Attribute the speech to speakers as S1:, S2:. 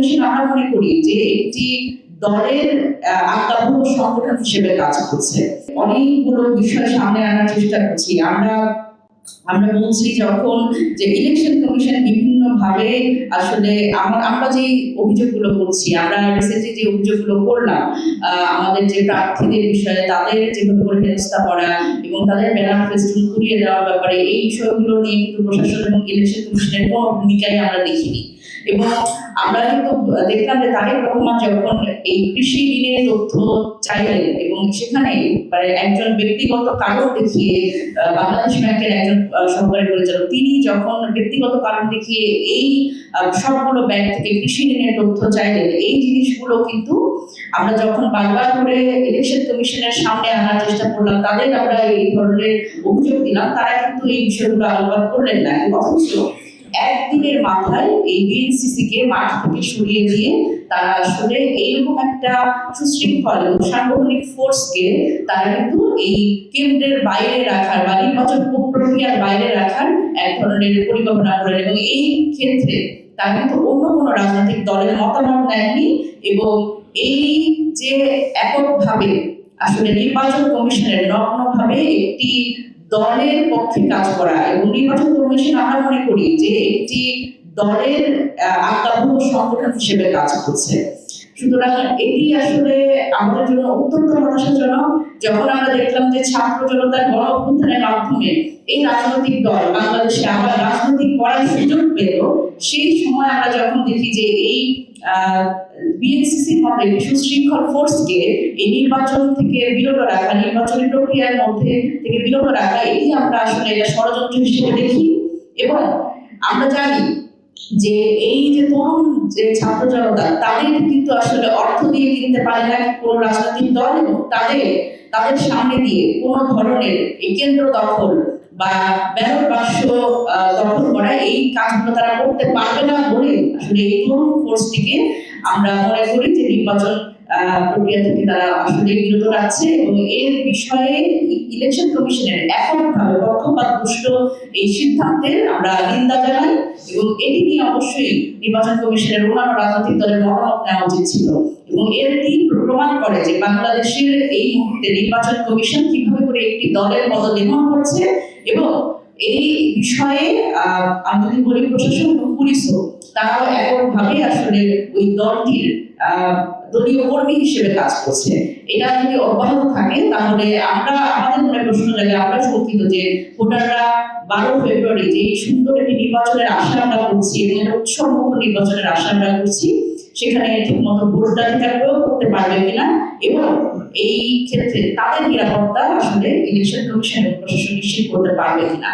S1: Commission আমরা মনে করি যে একটি দলের আজ্ঞাবহ সংগঠন হিসেবে কাজ করছে। অনেকগুলো বিষয় সামনে আনার চেষ্টা করছি। আমরা আমরা বলছি যখন যে ইলেকশন কমিশন বিভিন্ন ভাবে আসলে আমরা আমরা যে অভিযোগগুলো করছি, আমরা রিসেন্টলি যে অভিযোগগুলো করলাম আমাদের যে প্রার্থীদের বিষয়ে, তাদের যেভাবে করে হেনস্থা করা এবং তাদের ব্যানার ঘুরিয়ে দেওয়ার ব্যাপারে, এই বিষয়গুলো নিয়ে কিন্তু প্রশাসন এবং ইলেকশন কমিশনের কোনো ভূমিকাই আমরা দেখিনি। এবং আমরা কিন্তু দেখলাম যে তারেক রহমান যখন এই কৃষি ঋণের তথ্য চাইলেন এবং সেখানে মানে একজন ব্যক্তিগত কারণ দেখিয়ে বাংলাদেশ ব্যাংকের একজন সহকারী পরিচালক, তিনি যখন ব্যক্তিগত কারণ দেখিয়ে এই সবগুলো ব্যাংক থেকে কৃষি ঋণের তথ্য চাইলেন, এই জিনিসগুলো কিন্তু আমরা যখন বারবার করে ইলেকশন কমিশনের সামনে আনার চেষ্টা করলাম, তাদের আমরা এই ধরনের অভিযোগ দিলাম, তারা কিন্তু এই বিষয়গুলো আলোচনা করলেন না। অথচ একদিনের মাথায় এই বিএনসিসি কে মাঠ থেকে সরিয়ে দিয়ে তারা আসলে এইরকম একটা সুশৃঙ্খল সাংগঠনিক ফোর্সকে তারা কিন্তু এই কেন্দ্রের বাইরে রাখার বা নির্বাচন প্রক্রিয়ার বাইরে রাখার এক ধরনের পরিকল্পনা করেন এবং এই ক্ষেত্রে তারা কিন্তু অন্য কোনো রাজনৈতিক দলের মতামত নেননি এবং এই যে এককভাবে আসলে নির্বাচন কমিশনের নগ্নভাবে একটি দলের পক্ষে কাজ করা। এবং নির্বাচন কমিশন আমরা মনে করি যে একটি দলের আজ্ঞাবহ সংগঠন হিসেবে কাজ করছে। সুতরাং এটি আসলে আমাদের জন্য অত্যন্ত হতাশাজনক যখন আমরা দেখলাম যে ছাত্র জনতার গণ অভ্যুত্থানের মাধ্যমে এই রাজনৈতিক দল বাংলাদেশে আবার রাজনৈতিক করার সুযোগ পেল, সেই সময় আমরা যখন দেখি যে এই বিএনসিসির মতো একটি সুশৃঙ্খল ফোর্সকে এই নির্বাচন থেকে বিরত রাখা, নির্বাচনী প্রক্রিয়ার মধ্যে থেকে বিরত রাখা, এটি আমরা আসলে এটা ষড়যন্ত্র হিসেবে দেখি। এবং আমরা জানি যে এই যে তরুণ যে ছাত্র জনতা, তাদের কিন্তু আসলে অর্থ দিয়ে কিনতে পারে না কোনো রাজনৈতিক দল এবং তাদের তাদের সামনে দিয়ে কোনো ধরনের কেন্দ্র দখল বা ব্যালট বাক্স দখল করা, এই কাজগুলো তারা করতে পারবে না বলে আসলে এই তরুণ ফোর্সটিকে আমরা মনে করি যে নির্বাচন প্রক্রিয়া থেকে তারা আসলে বিরত রাখছে এবং এর বিষয়ে ইলেকশন কমিশনের এককভাবে পক্ষপাত দুষ্ট এই সিদ্ধান্তের আমরা নিন্দা জানাই এবং এটি নিয়ে অবশ্যই নির্বাচন কমিশনের অন্যান্য রাজনৈতিক দলের মতামত নেওয়া উচিত ছিল এবং এটি প্রমাণ করে যে বাংলাদেশের এই মুহূর্তে নির্বাচন কমিশন কীভাবে করে একটি দলের পদলেখন করছে এবং এই বিষয়ে আমি যদি বলি প্রশাসন এবং পুলিশও তারাও এককভাবে আসলে ওই দলটির দলীয় কর্মী হিসেবে কাজ করছে। এটা যদি অব্যাহত থাকে, তাহলে আমরা, আমাদের মনে প্রশ্ন জাগে, আমরা শঙ্কিত যে ভোটাররা বারো ফেব্রুয়ারি যে সুন্দর একটি নির্বাচনের আশা আমরা করছি, এবং উৎসবমুখ নির্বাচনের আশা আমরা করছি, সেখানে ঠিক মতো ভোটাধিকার প্রয়োগ করতে পারবে কিনা, এবং এই ক্ষেত্রে তাদের নিরাপত্তা আসলে ইলেকশন কমিশন এবং প্রশাসন নিশ্চিত করতে পারবে কিনা।